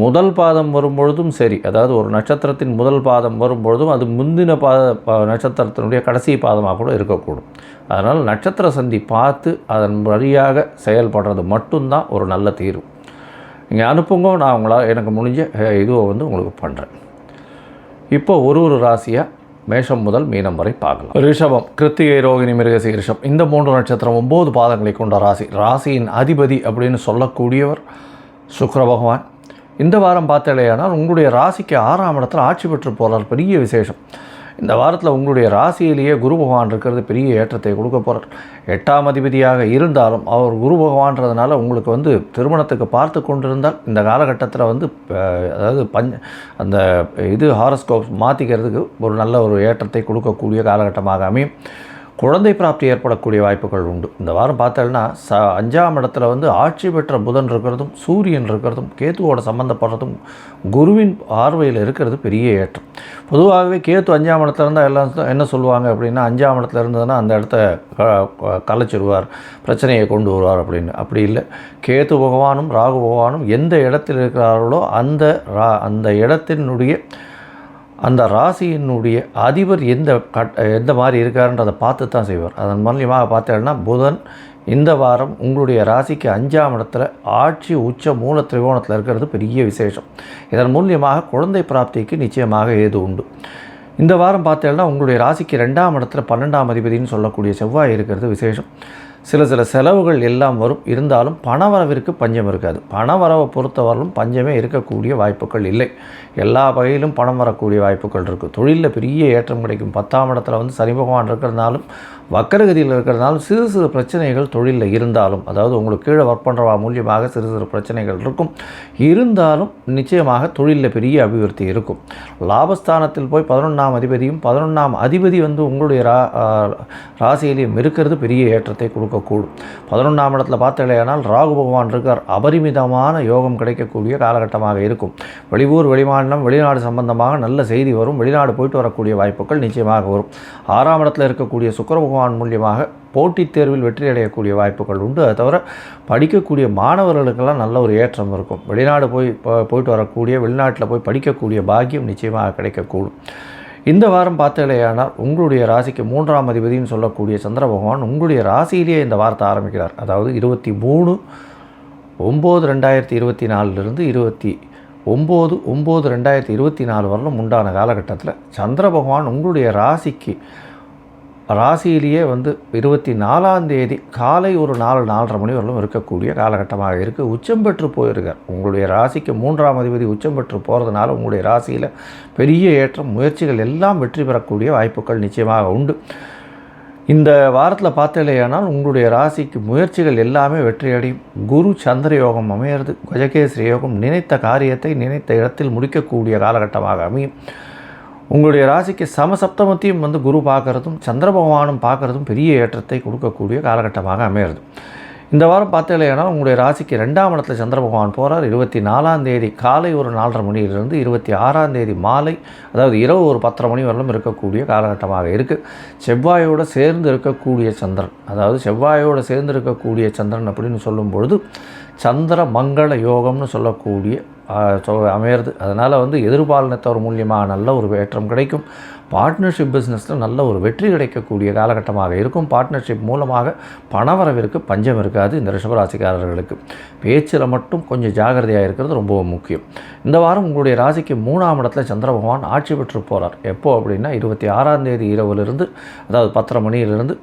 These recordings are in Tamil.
முதல் பாதம் வரும்பொழுதும் சரி. அதாவது ஒரு நட்சத்திரத்தின் முதல் பாதம் வரும்பொழுதும் அது முந்தின பாத நட்சத்திரத்தினுடைய கடைசி பாதமாக கூட இருக்கக்கூடும். அதனால் நட்சத்திர சந்தி பார்த்து அதன் வழியாக செயல்படுறது மட்டும்தான் ஒரு நல்ல தீர்வு. நீங்கள் அனுப்புங்க நான் உங்களால் எனக்கு முடிஞ்ச இதுவை வந்து உங்களுக்கு பண்ணுறேன் இப்போ ஒரு ஒரு ராசியாக மேஷம் முதல் மீனம் வரை பார்க்கலாம். ரிஷபம் கிருத்திகை ரோகிணி மிருகசி ரிஷம் இந்த மூன்று நட்சத்திரம் ஒம்பது பாதங்களை கொண்ட ராசி. ராசியின் அதிபதி அப்படின்னு சொல்லக்கூடியவர் சுக்கர பகவான் இந்த வாரம் பார்த்தாலேயானால் உங்களுடைய ராசிக்கு ஆறாம் இடத்துல ஆட்சி பெற்று போகிறார் பெரிய விசேஷம். இந்த வாரத்தில் உங்களுடைய ராசியிலேயே குரு பகவான் இருக்கிறது பெரிய ஏற்றத்தை கொடுக்க போகிறார் எட்டாம் அதிபதியாக இருந்தாலும் அவர் குரு பகவான்றதுனால உங்களுக்கு வந்து திருமணத்துக்கு பார்த்து கொண்டிருந்தால் இந்த காலகட்டத்தில் வந்து அதாவது பஞ்ச அந்த இது ஹாரஸ்கோப் மாற்றிக்கிறதுக்கு ஒரு நல்ல ஒரு ஏற்றத்தை கொடுக்கக்கூடிய காலகட்டமாக அமையும். குழந்தை பிராப்தி ஏற்படக்கூடிய வாய்ப்புகள் உண்டு. இந்த வாரம் பார்த்தோம்னா ச அஞ்சாம் இடத்துல வந்து ஆட்சி பெற்ற புதன் இருக்கிறதும் சூரியன் இருக்கிறதும் கேத்துவோட சம்மந்தப்படுறதும் குருவின் பார்வையில் இருக்கிறது பெரிய ஏற்றம். பொதுவாகவே கேத்து அஞ்சாம் இடத்துல இருந்தால் எல்லாம் என்ன சொல்லுவாங்க அப்படின்னா அஞ்சாம் இடத்துல இருந்ததுன்னா அந்த இடத்த க- பிரச்சனையை கொண்டு வருவார் அப்படின்னு. அப்படி இல்லை. கேத்து பகவானும் ராகு பகவானும் எந்த இடத்தில் இருக்கிறார்களோ அந்த ரா அந்த இடத்தினுடைய அந்த ராசியினுடைய அதிபர் எந்த கட் எந்த மாதிரி இருக்காருன்றதை பார்த்து தான் செய்வார். அதன் மூலியமாக பார்த்தேன்னா புதன் இந்த வாரம் உங்களுடைய ராசிக்கு அஞ்சாம் இடத்துல ஆட்சி உச்ச மூல திரிகோணத்தில் இருக்கிறது பெரிய விசேஷம். இதன் மூலியமாக குழந்தை பிராப்திக்கு நிச்சயமாக ஏது உண்டு. இந்த வாரம் பார்த்தேன்னா உங்களுடைய ராசிக்கு ரெண்டாம் இடத்துல பன்னெண்டாம் அதிபதினு சொல்லக்கூடிய செவ்வாய் இருக்கிறது விசேஷம். சில சில செலவுகள் எல்லாம் வரும். இருந்தாலும் பணவரவிற்கு பஞ்சம் இருக்காது. பணவரவை பொறுத்தவரையிலும் பஞ்சமே இருக்கக்கூடிய வாய்ப்புகள் இல்லை. எல்லா வகையிலும் பணம் வரக்கூடிய வாய்ப்புகள் இருக்குது தொழிலில் பெரிய ஏற்றம் கிடைக்கும். பத்தாம் இடத்துல வந்து சனி பகவான் இருக்கிறதுனாலும் வக்கரகதியில் இருக்கிறதுனால சிறு சிறு பிரச்சனைகள் தொழிலில் இருந்தாலும் அதாவது உங்களுக்கு கீழே ஒர்க் பண்ணுறவா மூலியமாக சிறு சிறு பிரச்சனைகள் இருக்கும். இருந்தாலும் நிச்சயமாக தொழிலில் பெரிய அபிவிருத்தி இருக்கும். லாபஸ்தானத்தில் போய் பதினொன்றாம் அதிபதியும் பதினொன்றாம் அதிபதி வந்து உங்களுடைய ரா ராசியிலையும் இருக்கிறது பெரிய ஏற்றத்தை கொடுக்கக்கூடும். பதினொன்றாம் இடத்துல பார்த்தீங்களேனால் ராகு பகவான் இருக்கார். அபரிமிதமான யோகம் கிடைக்கக்கூடிய காலகட்டமாக இருக்கும். வெளியூர் வெளிமாநிலம் வெளிநாடு சம்பந்தமாக நல்ல செய்தி வரும். வெளிநாடு போயிட்டு வரக்கூடிய வாய்ப்புகள் நிச்சயமாக வரும். ஆறாம் இடத்துல இருக்கக்கூடிய சுக்கர பகவான் மூலியமாக போட்டித் தேர்வில் வெற்றி அடையக்கூடிய வாய்ப்புகள் உண்டு. அதை தவிர படிக்கக்கூடிய மாணவர்களுக்கெல்லாம் நல்ல ஒரு ஏற்றம் இருக்கும். வெளிநாடு போய் போயிட்டு வரக்கூடிய வெளிநாட்டில் போய் படிக்கக்கூடிய பாக்கியம் நிச்சயமாக கிடைக்கக்கூடும். இந்த வாரம் பார்த்தீங்களேயானால் உங்களுடைய ராசிக்கு மூன்றாம் அதிபதினு சொல்லக்கூடிய சந்திர பகவான் உங்களுடைய ராசியிலேயே இந்த வாரத்தை ஆரம்பிக்கிறார். அதாவது இருபத்தி மூணு ஒம்பது ரெண்டாயிரத்தி இருபத்தி நாலுலேருந்து இருபத்தி ஒம்பது ஒம்பது ரெண்டாயிரத்தி இருபத்தி நாலு வரலும் உண்டான காலகட்டத்தில் சந்திர பகவான் உங்களுடைய ராசிக்கு ராசியிலேயே வந்து இருபத்தி நாலாம் தேதி காலை ஒரு நாலு நாலரை மணி வரலும் இருக்கக்கூடிய காலகட்டமாக இருக்குது உச்சம் பெற்று போயிருக்கார். உங்களுடைய ராசிக்கு மூன்றாம் அதிபதி உச்சம் பெற்று போகிறதுனால உங்களுடைய ராசியில் பெரிய ஏற்றம் முயற்சிகள் எல்லாம் வெற்றி பெறக்கூடிய வாய்ப்புகள் நிச்சயமாக உண்டு. இந்த வாரத்தில் பார்த்தலையானால் உங்களுடைய ராசிக்கு முயற்சிகள் எல்லாமே வெற்றியடையும். குரு சந்திர யோகம் அமையிறது கஜகேசரி யோகம் நினைத்த காரியத்தை நினைத்த இடத்தில் முடிக்கக்கூடிய காலகட்டமாக அமையும். உங்களுடைய ராசிக்கு சமசப்தமத்தையும் வந்து குரு பார்க்குறதும் சந்திர பகவானும் பார்க்கறதும் பெரிய ஏற்றத்தை கொடுக்கக்கூடிய காலகட்டமாக அமையிறது. இந்த வாரம் பார்த்தீங்கன்னா உங்களுடைய ராசிக்கு ரெண்டாம் இடத்துல சந்திர பகவான் போகிறார் இருபத்தி நாலாம் தேதி காலை ஒரு நாலரை மணியிலிருந்து இருபத்தி ஆறாம் தேதி மாலை அதாவது இரவு ஒரு பத்தரை மணி வரலும் இருக்கக்கூடிய காலகட்டமாக இருக்குது செவ்வாயோடு சேர்ந்து இருக்கக்கூடிய சந்திரன் அதாவது செவ்வாயோடு சேர்ந்து இருக்கக்கூடிய சந்திரன் அப்படின்னு சொல்லும் பொழுது சந்திர மங்கள யோகம்னு சொல்லக்கூடிய அமையிறது. அதனால் வந்து எதிர்பாலினத்தவர் மூலியமாக நல்ல ஒரு ஏற்றம் கிடைக்கும். பார்ட்னர்ஷிப் பிஸ்னஸில் நல்ல ஒரு வெற்றி கிடைக்கக்கூடிய காலகட்டமாக இருக்கும். பார்ட்னர்ஷிப் மூலமாக பணவரவிற்கு பஞ்சம் இருக்காது இந்த ரிஷபராசிக்காரர்களுக்கு. பேச்சில் மட்டும் கொஞ்சம் ஜாகிரதையாக இருக்கிறது ரொம்ப முக்கியம். இந்த வாரம் உங்களுடைய ராசிக்கு மூணாம் இடத்துல சந்திர பகவான் ஆட்சி பெற்று போகிறார் எப்போது அப்படின்னா இருபத்தி ஆறாம் தேதி இரவுலேருந்து அதாவது பத்தரை மணியிலிருந்து.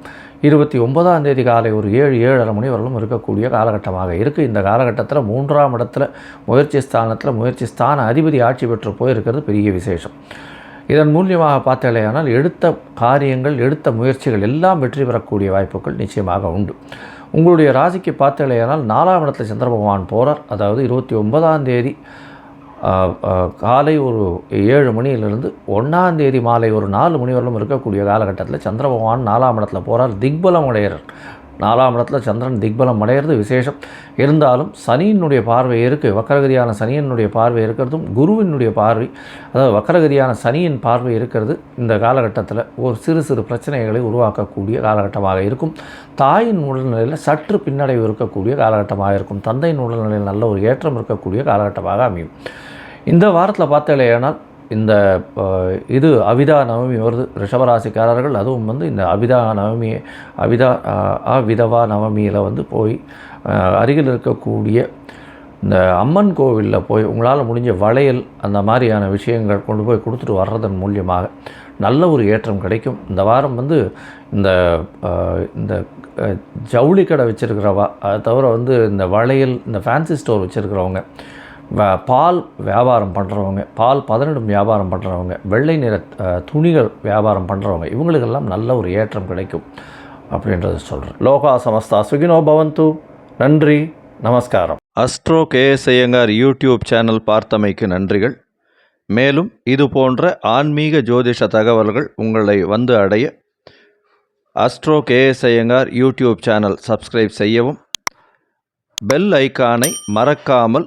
இருபத்தி ஒன்பதாம் தேதி காலை ஒரு ஏழு ஏழரை மணி வரலும் இருக்கக்கூடிய காலகட்டமாக இருக்குது இந்த காலகட்டத்தில் மூன்றாம் இடத்துல முயற்சி ஸ்தானத்தில் முயற்சி ஸ்தான அதிபதி ஆட்சி பெற்று போயிருக்கிறது பெரிய விசேஷம். இதன் மூலியமாக பார்த்தாலேயானால் எடுத்த காரியங்கள் எடுத்த முயற்சிகள் எல்லாம் வெற்றி பெறக்கூடிய வாய்ப்புகள் நிச்சயமாக உண்டு. உங்களுடைய ராசிக்கு பார்த்தாலேயானால் நாலாம் இடத்துல சந்திர பகவான் போகிறார் அதாவது இருபத்தி ஒன்பதாம் தேதி காலை ஒரு ஏழு மணியிலிருந்து ஒன்றாந்தேதி மாலை ஒரு நாலு மணி வரலும் இருக்கக்கூடிய காலகட்டத்தில் சந்திர பகவான் நாலாம் இடத்துல போகிறார் திக்பலம் அடைகிறார் நாலாம் இடத்துல சந்திரன் திக்பலம் அடைகிறது விசேஷம். இருந்தாலும் சனியினுடைய பார்வை இருக்குது வக்கரகதியான சனியினுடைய பார்வை இருக்கிறதும் குருவினுடைய பார்வை. அதாவது வக்கரகதியான சனியின் பார்வை இருக்கிறது இந்த காலகட்டத்தில் ஒரு சிறு சிறு பிரச்சனைகளை உருவாக்கக்கூடிய காலகட்டமாக இருக்கும். தாயின் உடல்நிலையில் சற்று பின்னடைவு இருக்கக்கூடிய காலகட்டமாக இருக்கும். தந்தையின் உடல்நிலையில் நல்ல ஒரு ஏற்றம் இருக்கக்கூடிய காலகட்டமாக அமையும். இந்த வாரத்தில் பார்த்தாலேயானால் இந்த இது அவிதா நவமி வருது. ரிஷபராசிக்காரர்கள் அதுவும் வந்து இந்த அவிதா நவமி அவிதா அவிதவா நவமியில் வந்து போய் அருகில் இருக்கக்கூடிய இந்த அம்மன் கோவிலில் போய் உங்களால் முடிஞ்ச வளையல் அந்த மாதிரியான விஷயங்கள் கொண்டு போய் கொடுத்துட்டு வர்றதன் மூலியமாக நல்ல ஒரு ஏற்றம் கிடைக்கும். இந்த வாரம் வந்து இந்த இந்த ஜவுளி கடை வச்சுருக்கிறவா அதை தவிர வந்து இந்த வளையல் இந்த ஃபேன்சி ஸ்டோர் வச்சுருக்கிறவங்க பால் வியாபாரம் பண்ணுறவங்க பால் பதனிடும் வியாபாரம் பண்ணுறவங்க வெள்ளை நிற துணிகள் வியாபாரம் பண்ணுறவங்க இவங்களுக்கெல்லாம் நல்ல ஒரு ஏற்றம் கிடைக்கும் அப்படின்றத சொல்கிறேன் லோகா சமஸ்தா சுகினோ பவந்து. நன்றி நமஸ்காரம். Astro KS Iyengar YouTube channel பார்த்தமைக்கு நன்றிகள். மேலும் இது போன்ற ஆன்மீக ஜோதிஷ தகவல்கள் உங்களை வந்து அடைய astro KS Iyengar YouTube channel subscribe செய்யவும் பெல் ஐக்கானை மறக்காமல்